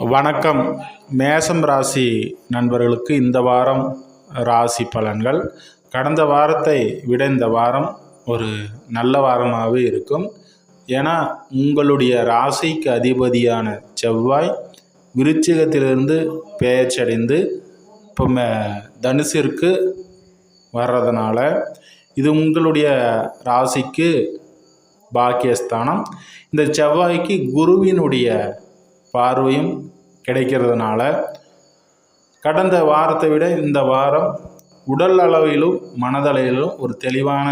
வணக்கம். மேசம் ராசி நண்பர்களுக்கு இந்த வாரம் ராசி பலன்கள். கடந்த வாரத்தை விட இந்த வாரம் ஒரு நல்ல வாரமாகவே இருக்கும். ஏன்னா உங்களுடைய ராசிக்கு அதிபதியான செவ்வாய் விருச்சிகத்திலிருந்து பேச்சடைந்து இப்போ மே தனுசிற்கு வர்றதுனால இது உங்களுடைய ராசிக்கு பாக்கியஸ்தானம். இந்த செவ்வாய்க்கு குருவினுடைய பார்வையும் கிடைக்கிறதுனால கடந்த வாரத்தை விட இந்த வாரம் உடல் அளவிலும் மனதளவிலும் ஒரு தெளிவான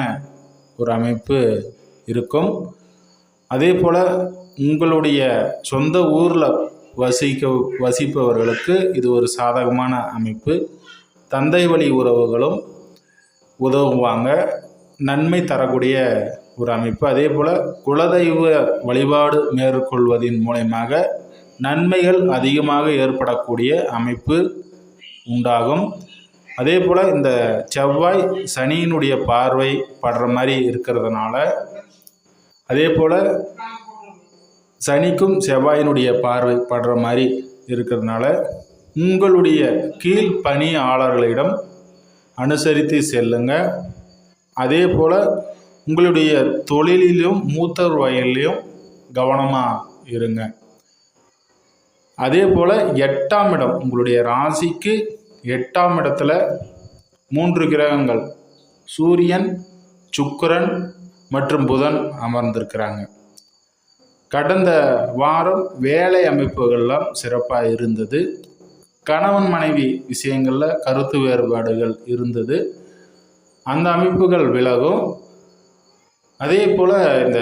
ஒரு அமைப்பு இருக்கும். அதே போல் உங்களுடைய சொந்த ஊரில் வசிக்க வசிப்பவர்களுக்கு இது ஒரு சாதகமான அமைப்பு. தந்தை வழி உறவுகளும் உதவுவாங்க. நன்மை தரக்கூடிய ஒரு அமைப்பு. அதே போல் குலதெய்வ வழிபாடு மேற்கொள்வதின் மூலயமாக நன்மைகள் அதிகமாக ஏற்படக்கூடிய அமைப்பு உண்டாகும். அதே போல் இந்த செவ்வாய் சனியினுடைய பார்வை படுற மாதிரி இருக்கிறதுனால அதே போல் சனிக்கும் செவ்வாயினுடைய பார்வை படுற மாதிரி இருக்கிறதுனால உங்களுடைய கீழ் பணியாளர்களிடம் அனுசரித்து செல்லுங்க. அதே போல் உங்களுடைய தொழிலிலும் மூத்தர் வயல்லையும் கவனமாக இருங்க. அதே போல் எட்டாம் இடம் உங்களுடைய ராசிக்கு எட்டாம் இடத்துல மூன்று கிரகங்கள் சூரியன் சுக்கரன் மற்றும் புதன் அமர்ந்திருக்கிறாங்க. கடந்த வாரம் வேலை அமைப்புகள்லாம் சிறப்பாக இருந்தது. கணவன் மனைவி விஷயங்களில் கருத்து வேறுபாடுகள் இருந்தது. அந்த அமைப்புகள் விலகும். அதே போல் இந்த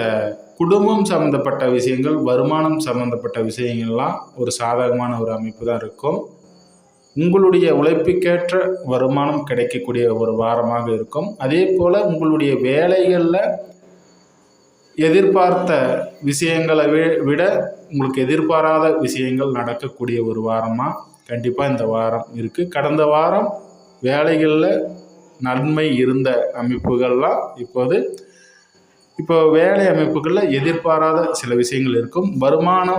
குடும்பம் சம்மந்தப்பட்ட விஷயங்கள் வருமானம் சம்மந்தப்பட்ட விஷயங்கள்லாம் ஒரு சாதகமான ஒரு அமைப்பு தான் இருக்கும். உங்களுடைய உழைப்புக்கேற்ற வருமானம் கிடைக்கக்கூடிய ஒரு வாரமாக இருக்கும். அதே போல் உங்களுடைய வேலைகளில் எதிர்பார்த்த விஷயங்களை வி விட உங்களுக்கு எதிர்பாராத விஷயங்கள் நடக்கக்கூடிய ஒரு வாரமாக கண்டிப்பாக இந்த வாரம் இருக்குது கடந்த வாரம் வேலைகளில் நன்மை இருந்த அமைப்புகள்லாம் இப்போது இப்போ வேலை அமைப்புகளில் எதிர்பாராத சில விஷயங்கள் இருக்கும். வருமான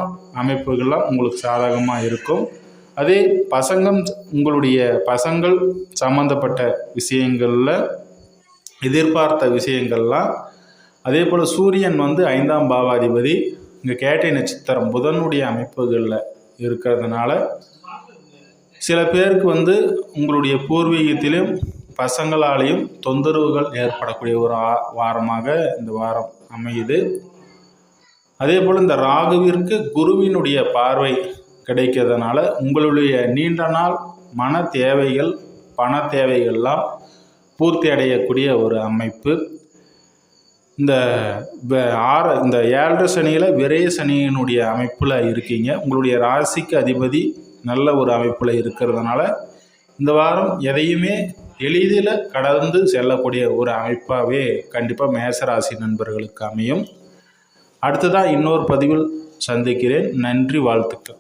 அமைப்புகள்லாம் உங்களுக்கு சாதகமாக இருக்கும். அதே பசங்கம் உங்களுடைய பசங்கள் சம்மந்தப்பட்ட விஷயங்களில் எதிர்பார்த்த விஷயங்கள்லாம் அதே போல் சூரியன் வந்து ஐந்தாம் பாவாதிபதி இங்கே கேட்டை நட்சத்திரம் புதனுடைய அமைப்புகளில் இருக்கிறதுனால சில பேருக்கு வந்து உங்களுடைய பூர்வீகத்திலும் பசங்களாலேயும் தொந்தரவுகள் ஏற்படக்கூடிய ஒரு வாரமாக இந்த வாரம் அமையுது. அதே போல் இந்த ராகுவிற்கு குருவினுடைய பார்வை கிடைக்கிறதுனால உங்களுடைய நீண்ட நாள் மன தேவைகள் பண தேவைகள்லாம் பூர்த்தி அடையக்கூடிய ஒரு அமைப்பு. இந்த ஆற இந்த ஏழரை சனியில் விரைய சனியினுடைய அமைப்பில் இருக்கீங்க. உங்களுடைய ராசிக்கு அதிபதி நல்ல ஒரு அமைப்பில் இருக்கிறதுனால இந்த வாரம் எதையுமே எளிதில் கடந்து செல்லக்கூடிய ஒரு அமைப்பாகவே கண்டிப்பாக மேசராசி நண்பர்களுக்கு அமையும். அடுத்ததாக இன்னொரு பதிவில் சந்திக்கிறேன். நன்றி வாழ்த்துக்கள்.